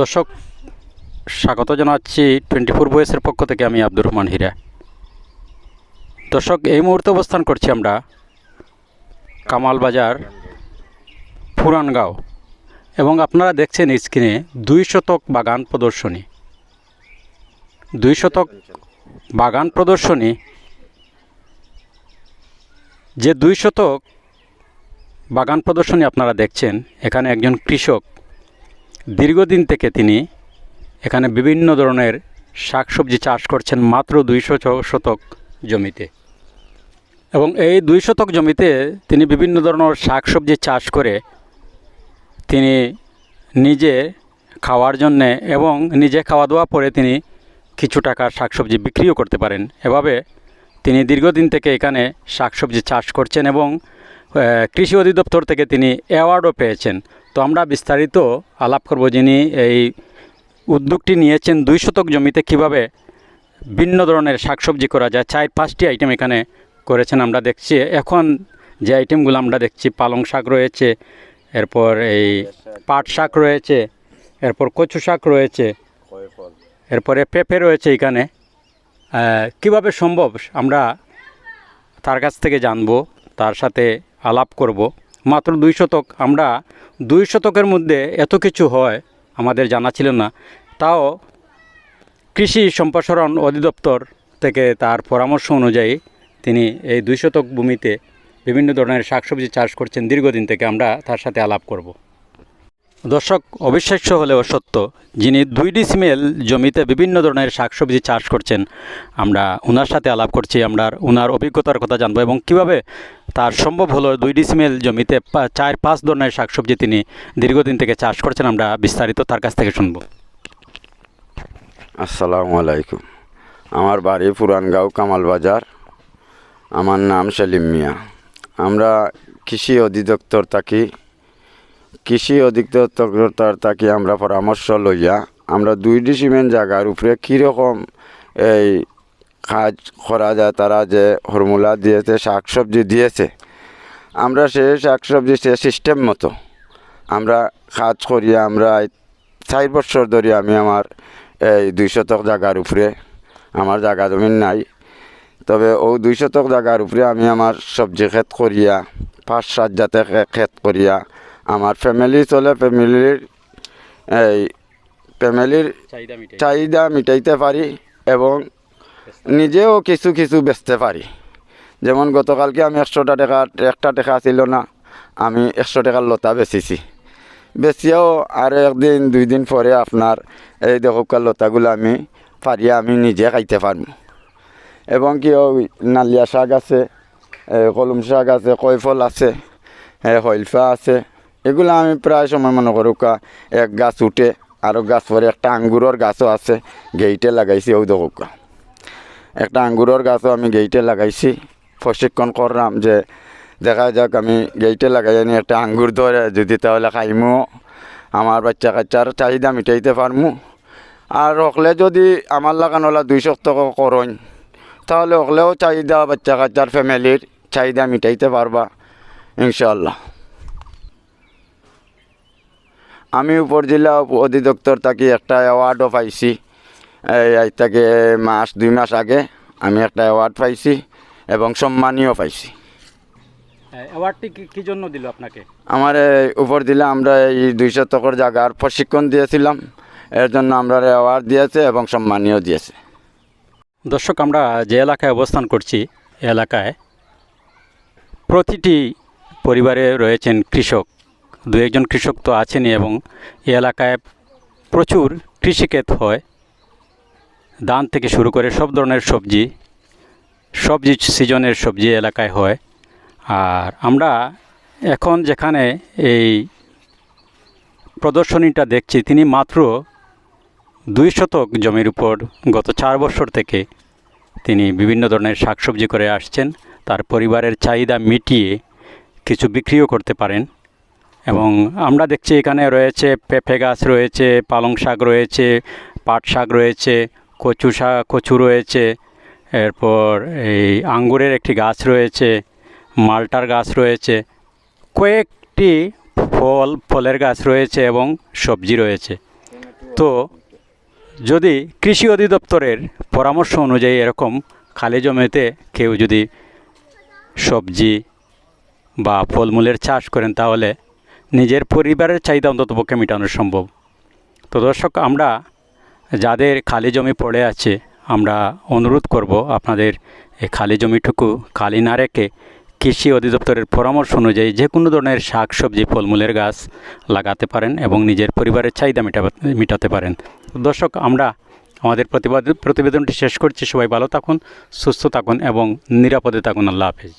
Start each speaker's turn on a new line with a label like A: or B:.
A: দর্শক, স্বাগত জানাচ্ছি টোয়েন্টি ফোর বয়েসের পক্ষ থেকে আমি আব্দুর রহমান হীরা। দর্শক, এই মুহূর্তে অবস্থান করছি আমরা কামাল বাজার, পুরানগাঁও এবং আপনারা দেখছেন স্ক্রিনে দুই শতক বাগান প্রদর্শনী। দুই শতক বাগান প্রদর্শনী, যে দুই শতক বাগান প্রদর্শনী আপনারা দেখছেন, এখানে একজন কৃষক দীর্ঘদিন থেকে তিনি এখানে বিভিন্ন ধরনের শাকসবজি চাষ করছেন মাত্র দুইশো ছ শতক জমিতে। এবং এই দুই শতক জমিতে তিনি বিভিন্ন ধরনের শাকসবজি চাষ করে তিনি নিজে খাওয়ার জন্যে এবং নিজে খাওয়া দাওয়া পরে তিনি কিছু টাকার শাকসবজি বিক্রিও করতে পারেন। এভাবে তিনি দীর্ঘদিন থেকে এখানে শাকসবজি চাষ করছেন এবং কৃষি অধিদপ্তর থেকে তিনি অ্যাওয়ার্ডও পেয়েছেন। তো আমরা বিস্তারিত আলাপ করব যিনি এই উদ্যোগটি নিয়েছেন দুই শতক জমিতে কীভাবে ভিন্ন ধরনের শাকসবজি করা যায়, চার পাঁচটি আইটেম এখানে করেছেন আমরা দেখছি। এখন যে আইটেমগুলো আমরা দেখছি, পালং শাক রয়েছে, এরপর এই পাট শাক রয়েছে, এরপর কচু শাক রয়েছে, এরপরে পেঁপে রয়েছে এখানে। কীভাবে সম্ভব? আমরা তার কাছ থেকে জানব, তার সাথে আলাপ করব। মাত্র দুই শতক। আমরা দুই শতকের মধ্যে এত কিছু হয় আমাদের জানা ছিল না। তাও কৃষি সম্প্রসারণ অধিদপ্তর থেকে তার পরামর্শ অনুযায়ী তিনি এই দুই শতক ভূমিতে বিভিন্ন ধরনের শাকসবজি চাষ করছেন। দীর্ঘদিন থেকে আমরা তার সাথে আলাপ করব। দর্শক, অবিশ্বাস্য হলেও সত্য, যিনি দুই ডিসিমেল জমিতে বিভিন্ন ধরনের শাকসবজি চাষ করছেন, আমরা ওনার সাথে আলাপ করছি, আমরা ওনার অভিজ্ঞতার কথা জানব এবং কীভাবে তার সম্ভব হলো দুই ডিসিমেল জমিতে চার, পাঁচ ধরনের শাকসবজি তিনি দীর্ঘদিন থেকে চাষ করছেন, আমরা বিস্তারিত তার কাছ থেকে শুনব।
B: আসসালামু আলাইকুম। আমার বাড়ি পুরানগাঁও কামাল বাজার আমার নাম সেলিম মিয়া। আমরা কৃষি অধিদপ্তর থাকি। কৃষি অধিদপ্তর থাকি আমরা পরামর্শ লইয়া আমরা দুই ডিসিমেন্ট জায়গার উপরে কীরকম এই কাজ করা যায়, তারা যে ফর্মুলা দিয়েছে শাক সবজি দিয়েছে, আমরা সেই শাকসবজি সে সিস্টেম মতো আমরা কাজ করিয়া আমরা চার বছর ধরে আমি আমার এই দুই শতক জায়গার উপরে আমার জায়গা জমিন নাই। তবে ও দুই শতক জায়গার উপরে আমি আমার সবজি ক্ষেত করিয়া, পাঁচ সাত জাতে ক্ষেত করিয়া আমার ফ্যামিলি চলে ফ্যামিলির এই ফ্যামিলির
A: চাহিদা
B: মিটাইতে পারি এবং নিজেও কিছু কিছু বেচতে পারি। যেমন গতকালকে আমি একশোটা টাকা একটা টাকা ছিল না আমি একশো টাকার লতা বেচেছি। বেচিয়াও আর একদিন দুই দিন পরে আপনার এই দেখুকার লতাগুলো আমি পারিয়া আমি নিজে খাইতে পারব। এবং কি নালিয়া শাক আছে কলম শাক আছে কয়ফল আছে হইলফা আছে এগুলো আমি প্রায় সময় মনে করুকা এক গাছ উঠে আরও গাছ পরে একটা আঙ্গুরের গাছও আছে গেইটে লাগাইছি, ওই দেখুকা একটা আঙ্গুরের গাছও আমি গেইটে লাগাইছি। প্রশিক্ষণ করলাম যে, দেখা যাক আমি গেইটে লাগাই আনি একটা আঙ্গুর ধরে, যদি তাহলে খাইমু, আমার বাচ্চা কাচ্চার চাহিদা মিটাইতে পারমু। আর হকলে যদি আমার লাগানোলা দুইশো টাকা করইন তাহলে হকলেও চাহিদা বাচ্চা কাচ্চার ফ্যামিলির চাহিদা মিটাইতে পারবা ইনশাল্লাহ আমি উপজেলা অধিদপ্তর থাকি একটা অ্যাওয়ার্ডও পাইছি। এই থেকে মাস দুই মাস আগে আমি একটা অ্যাওয়ার্ড পাইছি এবং সম্মানীয় পাইছি।
A: অ্যাওয়ার্ডটি কি জন্য দিল আপনাকে?
B: আমার এই উপর দিলে আমরা এই দুইশো টকর জায়গার প্রশিক্ষণ দিয়েছিলাম। এর জন্য আমরা অ্যাওয়ার্ড দিয়েছে এবং সম্মানীয় দিয়েছে।
A: দর্শক আমরা যে এলাকায় অবস্থান করছি এলাকায় প্রতিটি পরিবারে রয়েছেন কৃষক। দু একজন কৃষক তো আছেনই এবং এই এলাকায় প্রচুর কৃষিক্ষেত হয়। ধান থেকে শুরু করে সব ধরনের সবজি সবজি সিজনের সবজি এলাকায় হয়। আর আমরা এখন যেখানে এই প্রদর্শনীটা দেখছি, তিনি মাত্র দুই শতক জমির উপর গত চার বছর থেকে তিনি বিভিন্ন ধরনের শাকসবজি করে আসছেন। তার পরিবারের চাহিদা মিটিয়ে কিছু বিক্রিও করতে পারেন। এবং আমরা দেখছি এখানে রয়েছে পেঁপে গাছ রয়েছে পালং শাক রয়েছে পাট শাক রয়েছে, কচু শাক কচু রয়েছে, এরপর এই আঙ্গুরের একটি গাছ রয়েছে, মালটার গাছ রয়েছে, কয়েকটি ফল, ফলের গাছ রয়েছে এবং সবজি রয়েছে। তো যদি কৃষি অধিদপ্তরের পরামর্শ অনুযায়ী এরকম খালি জমিতে কেউ যদি সবজি বা ফলমূলের চাষ করেন তাহলে নিজের পরিবারের চাহিদা অন্ততপক্ষে মেটানো সম্ভব। তো দর্শক, আমরা যাদের খালি জমি পড়ে আছে, আমরা অনুরোধ করব আপনাদের এই খালি জমিটুকু খালি না রেখে কৃষি অধিদপ্তরের পরামর্শ অনুযায়ী যে কোনো ধরনের শাক সবজি ফলমূলের গাছ লাগাতে পারেন এবং নিজের পরিবারের চাহিদা মেটাতে পারেন। দর্শক, আমরা আমাদের প্রতিবাদ, প্রতিবেদনটি শেষ করছি। সবাই ভালো থাকুন, সুস্থ থাকুন এবং নিরাপদে থাকুন। আল্লাহ হাফেজ।